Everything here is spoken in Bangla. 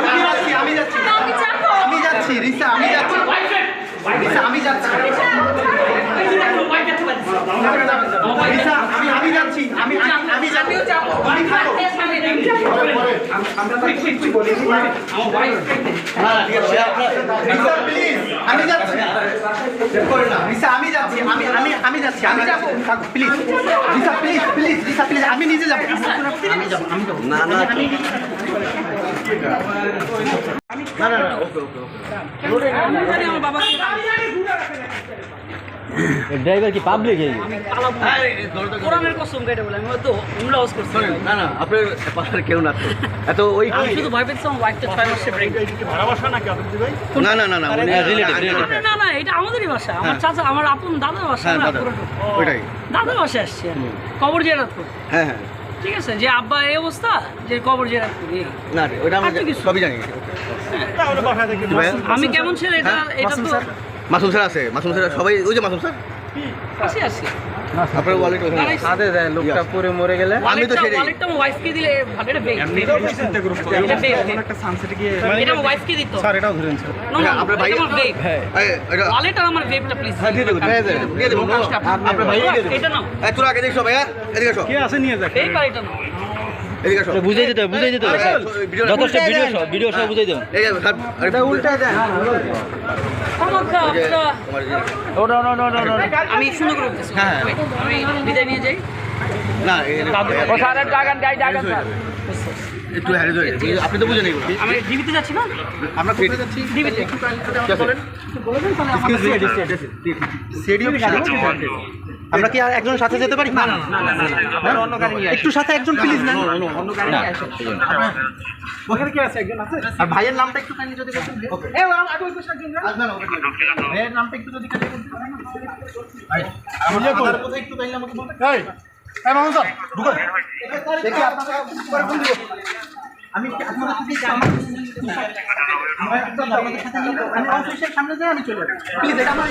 আমি যাচ্ছি আমি আমি যাচ্ছি রিসা আমি যাচ্ছি রিসা আমি যাচ্ছি। আমি আমি আমি যাচ্ছি। আমি রিসা আমি যাচ্ছি। আমি যাচ্ছি। আমি আমি আমি যাচ্ছি আমি যাব। Please Risa please please Risa please আমি নিজে যাব। আমি যাব। আমি যাব। না না। না না ওকে ওকে ওকে। ড্রাইভার কি পাবলিক এই? কোরআনের কসম কেটে বলে আমি হয়তো উমরা হাউস করছি। না না আপনার কেউ না এত ওই আমি শুধু ভয় পেয়েছিলাম ওয়াইফটা ছয় মাসে প্রেগনেন্ট না না না না আগে- related। না না এটা আমাদেরই বাসা। আমার চাচা আমার আপন দাদার বাসা হ্যাঁ না ওইটাই। দাদার আসছি কবর হ্যাঁ হ্যাঁ। ঠিক আছে? যে আব্বা এই অবস্থা যে কবর জেরাত করি না তো কিছু। সবই জানি। আমি কেমন ছেলে এটা হ্যাঁ, এটা তো মাসুম স্যার আছে? মাসুম স্যার সবাই ওই যে মাসুম স্যার? আসি আসি আপনার ওয়ালেট ওখানে আছে। হাতে দেয় লোকটা পরে মরে গেলে? আমি তো সেটাই। ওয়ালেটটা আমার ওয়াইফকে দিলে ভালো এটা বেগ এটা বেগ এটা ওয়াইফকে দিত। স্যার এটাও ধরেন স্যার হ্যাঁ, আপনার ভাই- আমার বেগ এই, এটা ওয়ালেট আর আমার বেগটা প্লিজ হ্যাঁ দিয়ে দেবো দিয়ে দেবো দিয়ে দেবো আপনার ভাই এটা নাও। এই তোরা আগে দেখছ ভাইয়া? এদিকে আসো। এই পার এটা নাও। বুঝাই দিতে হবে বুঝাই দিতে হবে। হ্যাঁ, যথেষ্ট ভিডিও সব ভিডিও সব বুঝাই দেবেন এটা উল্টা আমি সুন্দর করে হ্যাঁ। আমি বিদায় নিয়ে যাই। না এই যে- একটু হ্যারি ধরে আপনি তো বুঝেন এগুলো আমি ডিবিতে যাচ্ছি না আমরা কোথায় যাচ্ছি ডিবিতে আমরা কি আর একজন সাথে যেতে পারি না একটু সাথে একজন প্লিজ না ওখানে কি আছে একজন আছে আর ভাইয়ের নামটা একটু কাইন্ডলি যদি বলতেন এ আগে ওই পাশে একজন না না ভাইয়ের নামটা একটু যদি কাইন্ডলি বলতেন ভাই আমার কথা একটু কাইন্ডলি আমাকে বলতেন এই মামুন স্যার ঢুকুন দেখি আপনারা পরে ফোন দিব। আমি আপনাদের সাথে নিয়ে আমি অফিসের সামনে যাই আমি চলে যাব প্লিজ এটা আমার